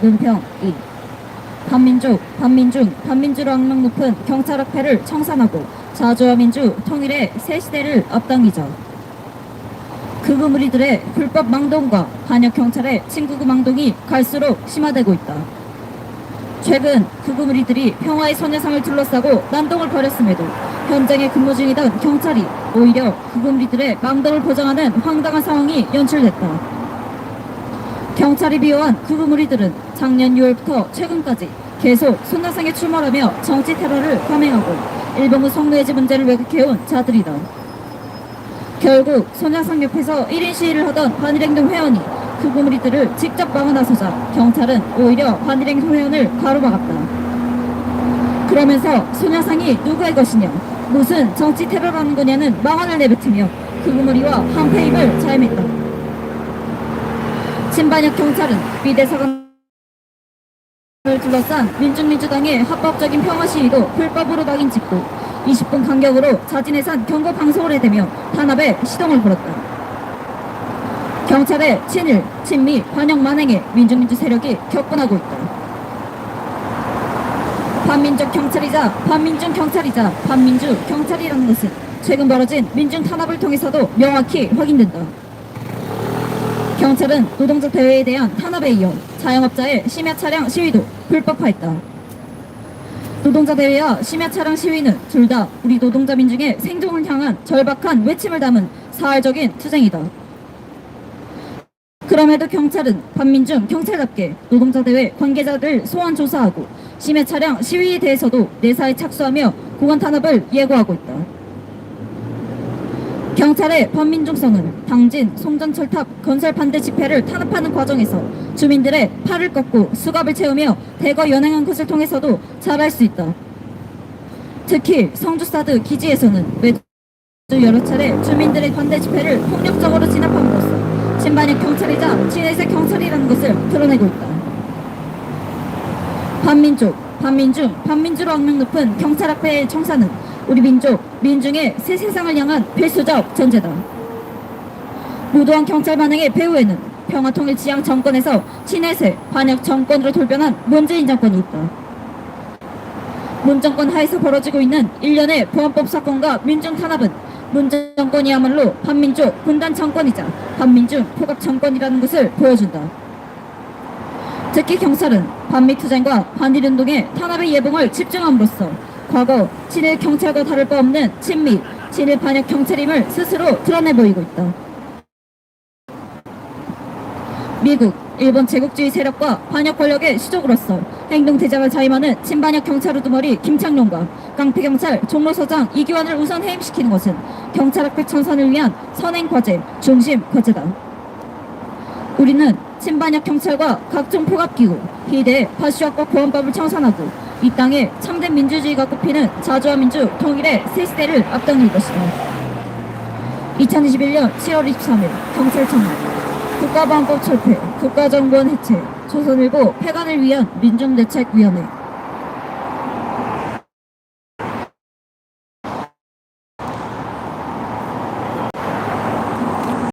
논평 2 반민족, 반민중, 반민주로 악명 높은 경찰학회를 청산하고 자주와 민주, 통일의 새 시대를 앞당기자. 극우 무리들의 불법 망동과 반역 경찰의 친구구 망동이 갈수록 심화되고 있다. 최근 극우 무리들이 평화의 소녀상을 둘러싸고 난동을 벌였음에도 현장에 근무 중이던 경찰이 오히려 극우 무리들의 망동을 보장하는 황당한 상황이 연출됐다. 경찰이 비호한 극우 무리들은 작년 6월부터 최근까지 계속 손나상에 출몰하며 정치 테러를 감행하고 일본군 성노예지 문제를 왜곡해온 자들이다. 결국 손야상 옆에서 1인 시위를 하던 반일행동 회원이 극우 무리들을 직접 막아 나서자 경찰은 오히려 반일행동 회원을 가로막았다. 그러면서 손야상이 누구의 것이냐 무슨 정치 테러라는 거냐는 망언을 내뱉으며 극우 무리와 한패임을 자임했다. 친반역 경찰은 비대사관을 둘러싼 민중민주당의 합법적인 평화 시위도 불법으로 낙인 찍고 20분 간격으로 자진해 산 경고 방송을 해대며 탄압에 시동을 걸었다. 경찰의 친일, 친미, 반역 만행에 민중민주 세력이 격분하고 있다. 반민족 경찰이자 반민중 경찰이자 반민주 경찰이라는 것은 최근 벌어진 민중 탄압을 통해서도 명확히 확인된다. 경찰은 노동자 대회에 대한 탄압에 이어 자영업자의 심야 차량 시위도 불법화했다. 노동자 대회와 심야 차량 시위는 둘 다 우리 노동자 민중의 생존을 향한 절박한 외침을 담은 사활적인 투쟁이다. 그럼에도 경찰은 반민중 경찰답게 노동자 대회 관계자들 소환 조사하고 심야 차량 시위에 대해서도 내사에 착수하며 공안 탄압을 예고하고 있다. 경찰의 반민중성은 당진 송전철탑 건설 반대 집회를 탄압하는 과정에서 주민들의 팔을 꺾고 수갑을 채우며 대거 연행한 것을 통해서도 잘할 수 있다. 특히 성주사드 기지에서는 매주 여러 차례 주민들의 반대 집회를 폭력적으로 진압함으로써 친반역 경찰이자 친해색 경찰이라는 것을 드러내고 있다. 반민족, 반민중, 반민주로 악명 높은 경찰학회의 청사는 우리 민족, 민중의 새 세상을 향한 필수적 전제다. 무도한 경찰 반응의 배후에는 평화통일 지향 정권에서 친해세 반역 정권으로 돌변한 문재인 정권이 있다. 문 정권 하에서 벌어지고 있는 일련의 보안법 사건과 민중 탄압은 문 정권이야말로 반민족 분단 정권이자 반민중 포갑 정권이라는 것을 보여준다. 특히 경찰은 반미 투쟁과 반일 운동의 탄압의 예봉을 집중함으로써 과거 친일 경찰과 다를 바 없는 친미, 친일 반역 경찰임을 스스로 드러내 보이고 있다. 미국, 일본 제국주의 세력과 반역 권력의 수족으로서 행동 대장을 자임하는 친반역 경찰 우두머리 김창룡과 깡패 경찰 종로서장 이규환을 우선 해임시키는 것은 경찰학회 청산을 위한 선행 과제, 중심 과제다. 우리는 친반역 경찰과 각종 포갑기구, 희대, 파시학과 보안법을 청산하고 이 땅에 참된 민주주의가 꼽히는 자주와 민주 통일의 새 시대를 앞당길 것이다. 2021년 7월 23일 경찰청은 국가보안법 철폐, 국가정보원 해체, 조선일보 폐간을 위한 민중대책위원회